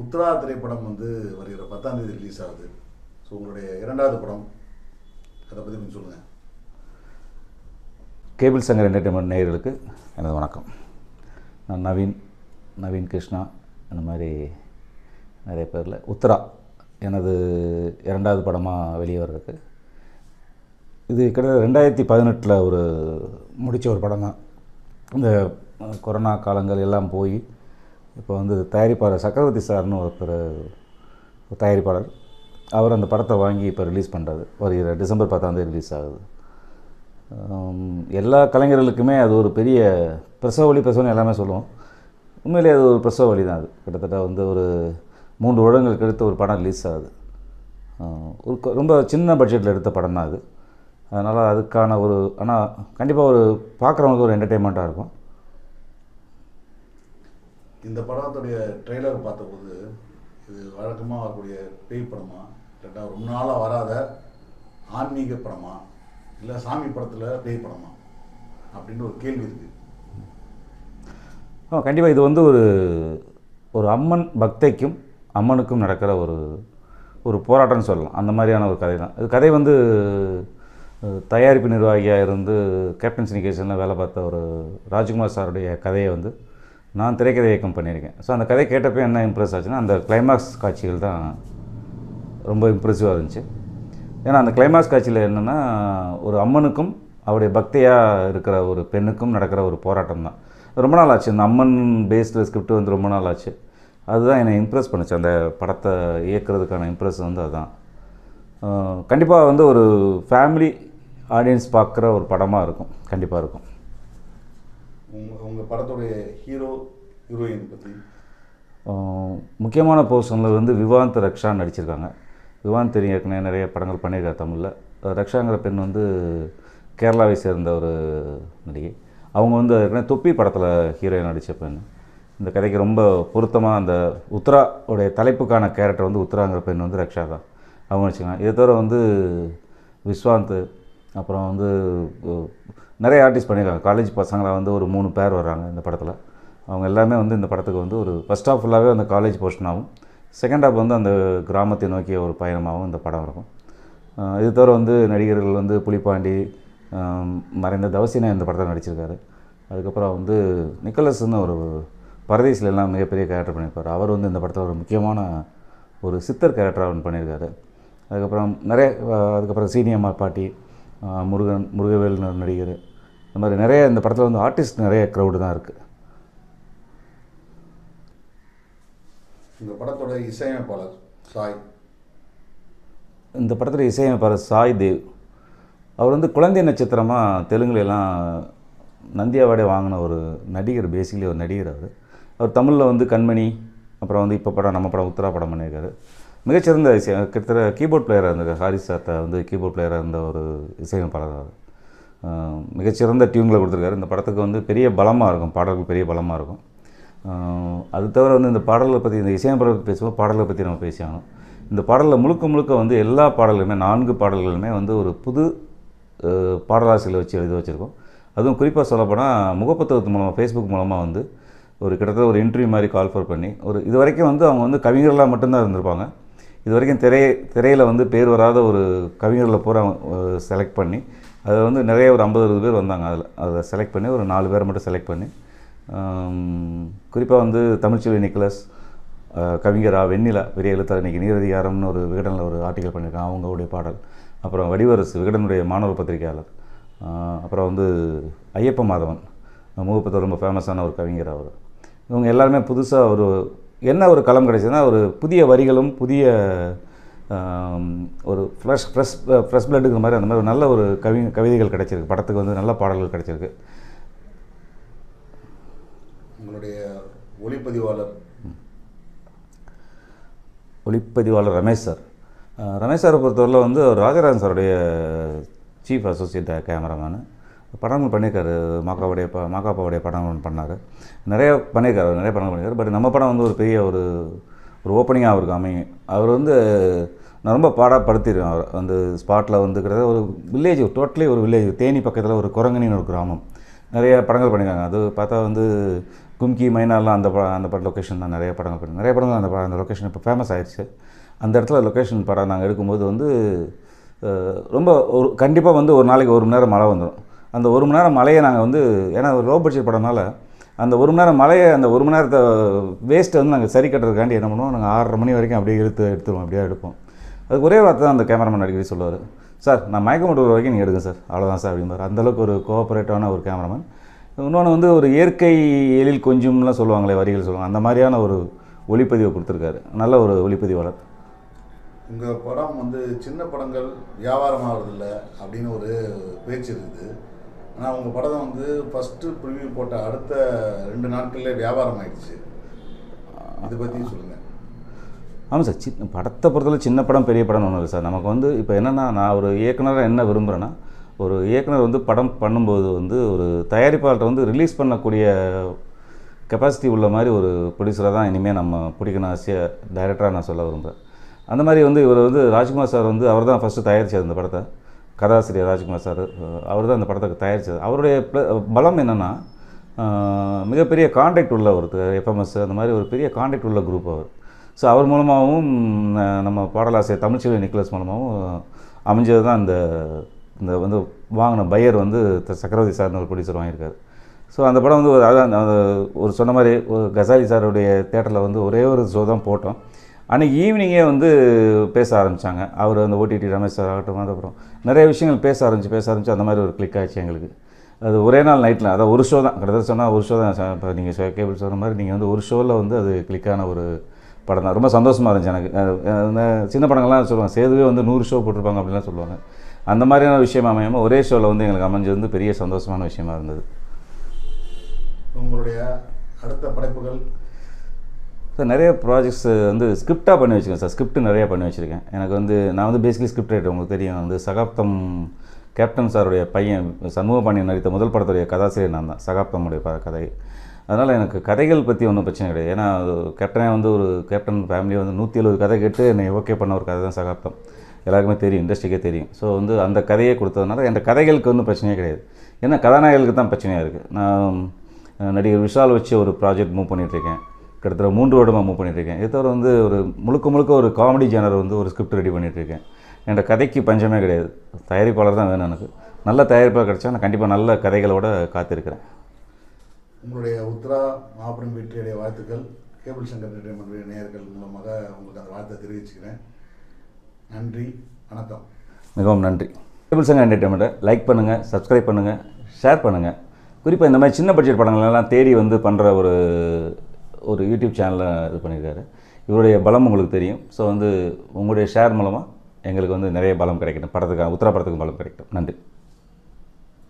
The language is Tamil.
உத்ரா திரைப்படம் வந்து வருகிற பத்தாம் தேதி ரிலீஸ் ஆகுது. ஸோ உங்களுடைய இரண்டாவது படம் அதை பற்றி கொஞ்சம் சொல்லுங்கள் கேபிள் சங்கர் என்டர்டைன்மெண்ட் நேயர்களுக்கு எனது வணக்கம். நான் நவீன் நவீன் கிருஷ்ணா இந்த மாதிரி நிறைய பேரில். உத்தரா எனது இரண்டாவது படமாக வெளியே வர்றதுக்கு. இது கிட்டத்தட்ட ரெண்டாயிரத்தி பதினெட்டில் ஒரு முடித்த ஒரு படம் தான் இந்த கொரோனா காலங்கள் எல்லாம் போய் இப்போ வந்து தயாரிப்பாளர் சக்கரவர்த்தி சார்னு ஒருத்தர் தயாரிப்பாளர் அவர் அந்த படத்தை வாங்கி இப்போ ரிலீஸ் பண்ணுறாரு வருகிற டிசம்பர் பத்தாந்தேதி ரிலீஸ் ஆகுது. எல்லா கலைஞர்களுக்குமே அது ஒரு பெரிய பிரசவ வலி பிரசவம் எல்லாமே சொல்லுவோம். உண்மையிலேயே அது ஒரு பிரசவ வலி தான் அது. கிட்டத்தட்ட வந்து ஒரு மூன்று வருடங்களுக்கு எடுத்த ஒரு படம் ரிலீஸ் ஆகுது. ஒரு ரொம்ப சின்ன பட்ஜெட்டில் எடுத்த படம் தான் அது. அதனால் அதுக்கான ஒரு ஆனால் கண்டிப்பாக ஒரு பார்க்குறவங்களுக்கு ஒரு என்டர்டெயின்மெண்ட்டாக இருக்கும். இந்த படத்துடைய ட்ரெய்லர் பார்த்தபோது இது வழக்கமாக வரக்கூடிய பேய் படமா? இல்லாட்டா ரொம்ப நாளாக வராத ஆன்மீக படமா? இல்லை சாமி படத்தில் பேய் படமா? அப்படின்னு ஒரு கேள்வி இருக்குது ஆ கண்டிப்பாக இது வந்து ஒரு ஒரு அம்மன் பக்தைக்கும் அம்மனுக்கும் நடக்கிற ஒரு ஒரு போராட்டம்னு சொல்லலாம். அந்த மாதிரியான ஒரு கதை தான். இது கதை வந்து தயாரிப்பு நிர்வாகியாக இருந்து கேப்டன் சினிகேஷனில் வேலை பார்த்த ஒரு ராஜ்குமார் சாருடைய கதையை வந்து நான் திரைக்கதை இயக்கம் பண்ணியிருக்கேன். ஸோ அந்த கதை கேட்டப்போ என்ன இம்ப்ரெஸ் ஆச்சுன்னா அந்த கிளைமாக்ஸ் காட்சிகள் தான் ரொம்ப இம்ப்ரெசிவாக இருந்துச்சு. ஏன்னா அந்த கிளைமாக்ஸ் காட்சியில் என்னென்னா ஒரு அம்மனுக்கும் அவருடைய பக்தியாக இருக்கிற ஒரு பெண்ணுக்கும் நடக்கிற ஒரு போராட்டம் தான். ரொம்ப நாள் ஆச்சு. இந்த அம்மன் பேஸ்டில் ஸ்கிரிப்ட் வந்து ரொம்ப நாள் ஆச்சு. அதுதான் என்னை இம்ப்ரெஸ் பண்ணுச்சு. அந்த படத்தை இயக்குறதுக்கான இம்ப்ரெஸ் வந்து அதுதான் கண்டிப்பாக வந்து ஒரு ஃபேமிலி ஆடியன்ஸ் பார்க்குற ஒரு படமாக இருக்கும். கண்டிப்பாக இருக்கும். உங்கள் உங்கள் படத்துடைய ஹீரோ ஹீரோயின் பற்றி முக்கியமான போர்ஷனில் வந்து விவாந்த் ரக்ஷா நடிச்சிருக்காங்க. விவாந்த் தெரியும் ஏற்கனவே நிறைய படங்கள் பண்ணியிருக்காரு தமிழில். ரக்ஷாங்கிற பெண் வந்து கேரளாவை சேர்ந்த ஒரு நடிகை. அவங்க வந்து ஏற்கனவே தொப்பி படத்தில் ஹீரோயின் நடித்த பெண். இந்த கதைக்கு ரொம்ப பொருத்தமாக அந்த உத்ரா உடைய தலைப்புக்கான கேரக்டர் வந்து உத்ராங்கிற பெண் வந்து ரக்ஷா தான். அவங்க நடிச்சிருக்காங்க இதை தவிர வந்து விஸ்வாந்த் அப்புறம் வந்து நிறைய ஆர்டிஸ்ட் பண்ணியிருக்காங்க. காலேஜ் பசங்களாக வந்து ஒரு மூணு பேர் வராங்க இந்த படத்தில். அவங்க எல்லாமே வந்து இந்த படத்துக்கு வந்து ஒரு ஃபஸ்ட் ஆஃப் ஃபுல்லாகவே அந்த காலேஜ் போர்ஷனாகவும் செகண்ட் ஆஃப் வந்து அந்த கிராமத்தை நோக்கிய ஒரு பயணமாகவும் இந்த படம் இருக்கும். இது தவிர வந்து நடிகர்கள் வந்து புலிப்பாண்டி மறைந்த தவசினா இந்த படத்தில் நடிச்சிருக்காரு. அதுக்கப்புறம் வந்து நிக்கலஸ்னு ஒரு பரதேசில் எல்லாம் மிகப்பெரிய கேரக்டர் பண்ணியிருப்பார். அவர் வந்து இந்த படத்தில் ஒரு முக்கியமான ஒரு சித்தர் கேரக்டராக ஒன்று பண்ணியிருக்காரு. அதுக்கப்புறம் நிறைய அதுக்கப்புறம் சீனியம்மா பாட்டி முருகன் முருகவேல் நடிகர். இந்த மாதிரி நிறைய இந்த படத்தில் வந்து ஆர்டிஸ்ட் நிறைய க்ரௌடு தான் இருக்குது உங்கள் படத்தோட இசையமைப்பாளர் சாய். இந்த படத்தில் இசையமைப்பாளர் சாய் தேவ். அவர் வந்து குழந்தை நட்சத்திரமாக தெலுங்குல எல்லாம் நந்தி அவார்டே வாங்கின ஒரு நடிகர் பேசிக்கலி ஒரு நடிகர் அவர். அவர் தமிழில் வந்து கண்மணி அப்புறம் வந்து இப்போ படம் நம்ம படம் உத்தரா படம் பண்ணியிருக்காரு. மிகச்சிறந்த இசை. கிட்டத்தட்ட கீபோர்ட் பிளேயராக இருந்த ஹாரிஸ் சாத்தா வந்து கீபோர்ட் பிளேயராக இருந்த ஒரு இசையமைப்பாளர் அவர். மிகச்சிறந்த டியூனில் கொடுத்துருக்காரு. இந்த படத்துக்கு வந்து பெரிய பலமாக இருக்கும். பாடல்கள் பெரிய பலமாக இருக்கும். அது தவிர வந்து இந்த பாடல்களை பற்றி இந்த இசையமைப்பாளர் பற்றி பேசும்போது பாடல்களை பற்றி நம்ம பேசியாகணும். இந்த பாடலில் முழுக்க முழுக்க வந்து எல்லா பாடல்களுமே நான்கு பாடல்களுமே வந்து ஒரு புது அஹ், பாடலாசிரியர் வச்சு எழுதி வச்சுருக்கோம். அதுவும் குறிப்பாக சொல்லப்போனால் முகப்புத்தகத்து மூலமாக ஃபேஸ்புக் மூலமாக வந்து ஒரு கிட்டத்தட்ட ஒரு இன்டர்வியூ மாதிரி கால் ஃபர் பண்ணி ஒரு இது வரைக்கும் வந்து அவங்க வந்து கவிஞர்களாக மட்டும்தான் இருந்திருப்பாங்க. இது வரைக்கும் திரை திரையில் வந்து பேர் வராத ஒரு கவிஞர்களை பூரா செலக்ட் பண்ணி அதை வந்து நிறைய ஒரு ஐம்பது அறுபது பேர் வந்தாங்க. அதில் அதை செலக்ட் பண்ணி ஒரு நாலு பேரை மட்டும் செலக்ட் பண்ணி குறிப்பாக வந்து தமிழ்ச்செல்வி நிக்கலஸ் கவிஞரா வெண்ணிலா பெரிய எழுத்தாளர் இன்றைக்கி நீரதிகாரம்னு ஒரு விகடனில் ஒரு ஆர்டிக்கல் பண்ணியிருக்காங்க. அவங்களுடைய பாடல். அப்புறம் வடிவரசு விகடனுடைய மாணவர் பத்திரிகையாளர். அப்புறம் வந்து ஐயப்ப மாதவன் முகப்பத்தில் ரொம்ப ஃபேமஸான ஒரு கவிஞர் அவர். இவங்க எல்லாருமே புதுசாக ஒரு என்ன ஒரு களம் கிடைச்சதுன்னா ஒரு புதிய வரிகளும் புதிய ஒரு ஃப்ரெஷ் ஃப்ரெஷ் ஃப்ரெஷ் பிளட்டுங்கிற மாதிரி அந்த மாதிரி ஒரு நல்ல ஒரு கவி கவிதைகள் கிடைச்சிருக்கு. படத்துக்கு வந்து நல்ல பாடல்கள் கிடைச்சிருக்கு. உங்களுடைய ஒளிப்பதிவாளர்? ஒளிப்பதிவாளர் ரமேஷ் சார். ரமேஷ் சாரை பொறுத்தவரையில் வந்து ராஜராஜன் சாருடைய சீஃப் அசோசியேட் கேமராமேனு படங்கள் பண்ணியிருக்காரு மாக்காவுடைய ப மாக்காப்பாவுடைய படங்கள் பண்ணார். நிறைய பண்ணியிருக்காரு நிறைய படங்கள் பண்ணியிருக்காரு. பட் நம்ம படம் வந்து ஒரு பெரிய ஒரு ஒரு ஓப்பனிங்காக அவருக்கு அமையும் அவர் வந்து நான் ரொம்ப பாடப்படுத்திடுவேன் அவர். அந்த ஸ்பாட்டில் வந்து கிட்டத்தட்ட ஒரு வில்லேஜ் டோட்டலி ஒரு வில்லேஜ் தேனி பக்கத்தில் ஒரு குரங்கனின்னு ஒரு கிராமம். நிறைய படங்கள் பண்ணியிருக்காங்க. அது பார்த்தா வந்து கும்கி மைனாலாம் அந்த ப அந்த படம் லொக்கேஷன் தான் நிறைய படங்கள் பண்ணி நிறைய படங்கள் அந்த படம் அந்த லொக்கேஷன் இப்போ ஃபேமஸ் ஆயிடுச்சு. அந்த இடத்துல லொக்கேஷன் படம் நாங்கள் எடுக்கும்போது வந்து ரொம்ப ஒரு கண்டிப்பாக வந்து ஒரு நாளைக்கு ஒரு மணி நேரம் மழை வந்துடும் அந்த ஒரு மணி நேரம் மழையை நாங்கள் வந்து ஏன்னா ஒரு லோ பட்ஜெட் படம்னால அந்த ஒரு மணி நேரம் மழையை அந்த ஒரு மணி நேரத்தை வேஸ்ட்டை வந்து நாங்கள் சரி கட்டுறதுக்காண்டி என்ன பண்ணுவோம்? நாங்கள் ஆறரை மணி வரைக்கும் அப்படியே இழுத்து எடுத்துருவோம் அப்படியே எடுப்போம். அதுக்கு ஒரே வார்த்தை தான் அந்த கேமராமேன் அடிக்கடி சொல்லுவார். சார் நான் மயக்கம் போட்டு வரைக்கும் நீங்கள் எடுங்க சார். அவ்வளோதான் சார் அப்படிம்பார் அந்தளவுக்கு ஒரு கோஆப்ரேட்டிவான ஒரு கேமராமேன் இன்னொன்று வந்து ஒரு இயற்கை எழில் கொஞ்சம்லாம் சொல்லுவாங்களே வரிகள் சொல்லுவாங்க. அந்த மாதிரியான ஒரு ஒளிப்பதிவை கொடுத்துருக்காரு. நல்ல ஒரு ஒளிப்பதிவாளர். உங்கள் படம் வந்து சின்ன படங்கள் வியாபாரமாகிறதில்ல அப்படின்னு ஒரு பேச்சு இருக்குது. ஆனால் உங்கள் படம் வந்து ஃபஸ்ட்டு ப்ரிவியூ போட்ட அடுத்த ரெண்டு நாட்கள்லேயே வியாபாரம் ஆயிடுச்சு இதை பற்றி சொல்லுங்கள் ஆமாம் சார் சின்ன படத்தை பொறுத்தவரை சின்ன படம் பெரிய படம் ஒன்றும் இல்லை சார். நமக்கு வந்து இப்போ என்னென்னா நான் ஒரு இயக்குனராக என்ன விரும்புகிறேன்னா ஒரு இயக்குனர் வந்து படம் பண்ணும்போது வந்து ஒரு தயாரிப்பாளர்கிட்ட வந்து ரிலீஸ் பண்ணக்கூடிய கெப்பாசிட்டி உள்ள மாதிரி ஒரு ப்ரொடியூசராக தான் இனிமேல் நம்ம பிடிக்கணும் ஆசைய டைரக்டராக நான் சொல்ல விரும்புகிறேன் அந்த மாதிரி வந்து இவர் வந்து ராஜ்குமார் சார் வந்து அவர் தான் ஃபஸ்ட்டு தயாரித்தார் இந்த படத்தை. கதாசிரியர் ராஜ்குமார் சார் அவர் தான் அந்த படத்தை தயாரித்தது அவருடைய பலம் என்னென்னா மிகப்பெரிய காண்டாக்ட் உள்ள ஒருத்தர் எஃப்எம்எஸ் அந்த மாதிரி ஒரு பெரிய காண்டாக்ட் உள்ள குரூப் அவர். ஸோ அவர் மூலமாகவும் நம்ம பாடலாசிரியர் தமிழ்ச்செல்வி நிக்லஸ் மூலமாகவும் அமைஞ்சது தான் இந்த இந்த வந்து வாங்கின பையர் வந்து த- சக்கரவர்த்தி சார்னு ஒரு ப்ரொடியூசர் வாங்கியிருக்காரு. ஸோ அந்த படம் வந்து ஒரு அதான் அந்த ஒரு சொன்ன மாதிரி ஒரு கசாலி சாருடைய தேட்டரில் வந்து ஒரே ஒரு ஷோ தான் போட்டோம். அன்றைக்கி ஈவினிங்கே வந்து பேச ஆரம்பித்தாங்க அவர் அந்த ஓடிடி ரமேஷ் சார் ஆகட்டும் அதுக்கப்புறம் நிறைய விஷயங்கள் பேச ஆரம்பிச்சு பேச ஆரம்பிச்சு அந்த மாதிரி ஒரு கிளிக் ஆச்சு எங்களுக்கு. அது ஒரே நாள் நைட்டில் அதான் ஒரு ஷோ தான். கிட்டத்தட்ட சொன்னால் ஒரு ஷோ தான். இப்போ நீங்கள் கேபிள் சொன்ன மாதிரி நீங்கள் வந்து ஒரு ஷோவில் வந்து அது கிளிக்கான ஒரு படம் தான். ரொம்ப சந்தோஷமாக இருந்துச்சு எனக்கு. இந்த சின்ன படங்கள்லாம் சொல்லுவாங்க சேதுவே வந்து நூறு ஷோ போட்டிருப்பாங்க அப்படிலாம் சொல்லுவாங்க. அந்த மாதிரியான விஷயம் அமையாமல் ஒரே ஷோவில் வந்து எங்களுக்கு அமைஞ்சது வந்து பெரிய சந்தோஷமான விஷயமா இருந்தது. உங்களுடைய அடுத்த படைப்புகள் சார் நிறைய ப்ராஜெக்ட்ஸ் வந்து ஸ்கிரிப்டாக பண்ணி வச்சுருக்கேன் சார். ஸ்கிரிப்ட் நிறையா பண்ணி வச்சுருக்கேன். எனக்கு வந்து நான் வந்து பேசிக்கலி ஸ்கிரிப்ட் ரைட்டர் உங்களுக்கு தெரியும். வந்து சகாப்தம் கேப்டன் சாருடைய பையன் சண்முக பாண்டியன் நடித்த முதல் படத்துடைய கதாசிரியர் நான் தான் சகாப்தமுடைய ப கதை. அதனால் எனக்கு கதைகள் பற்றி ஒன்றும் பிரச்சனை கிடையாது. ஏன்னா கேப்டனே வந்து ஒரு கேப்டன் ஃபேமிலி வந்து நூற்றி எழுபது கதை கேட்டு என்னை ஓகே பண்ண ஒரு கதை தான் சகாப்தம். எல்லாருக்குமே தெரியும் இண்டஸ்ட்ரிக்கே தெரியும். ஸோ வந்து அந்த கதையை கொடுத்ததுனால என் கதைகளுக்கு ஒன்றும் பிரச்சனையே கிடையாது. ஏன்னா கதாநாயகர்களுக்கு தான் பிரச்சனையாக இருக்குது நான் நடிகர் விஷால் வச்சு ஒரு ப்ராஜெக்ட் மூவ் பண்ணிகிட்ருக்கேன் கிட்டத்தட்ட மூன்று வருடமாக மூவ் பண்ணிகிட்ருக்கேன் இது தவிர வந்து ஒரு முழுக்க முழுக்க ஒரு காமெடி ஜேனர் வந்து ஒரு ஸ்கிரிப்ட் ரெடி பண்ணிகிட்ருக்கேன் என்னோட கதைக்கு பஞ்சமே கிடையாது. தயாரிப்பாளர் தான் வேணும் எனக்கு. நல்ல தயாரிப்பாளர் கிடைச்சா நான் கண்டிப்பாக நல்ல கதைகளோட காத்திருக்கிறேன். உங்களுடைய உத்ரா மாபெரும் வெற்றியுடைய வாழ்த்துக்கள். கேபிள் சங்கர் என்டர்டைன்மெண்ட் நேயர்கள் மூலமாக உங்களுக்கு அந்த வாழ்த்தை தெரிவிச்சுக்கிறேன். நன்றி வணக்கம். மிகவும் நன்றி. டேபிள் சங்க என்டர்டைன்மெண்ட்டை லைக் பண்ணுங்கள் சப்ஸ்கிரைப் பண்ணுங்கள் ஷேர் பண்ணுங்கள் குறிப்பாக இந்த மாதிரி சின்ன பட்ஜெட் படங்கள் எல்லாம் தேடி வந்து பண்ணுற ஒரு ஒரு யூடியூப் சேனலை இது பண்ணியிருக்காரு. இவருடைய பலம் உங்களுக்கு தெரியும். ஸோ வந்து உங்களுடைய ஷேர் மூலமாக எங்களுக்கு வந்து நிறைய பலம் கிடைக்கட்டும். படத்துக்கு உத்தரா பலம் கிடைக்கட்டும். நன்றி.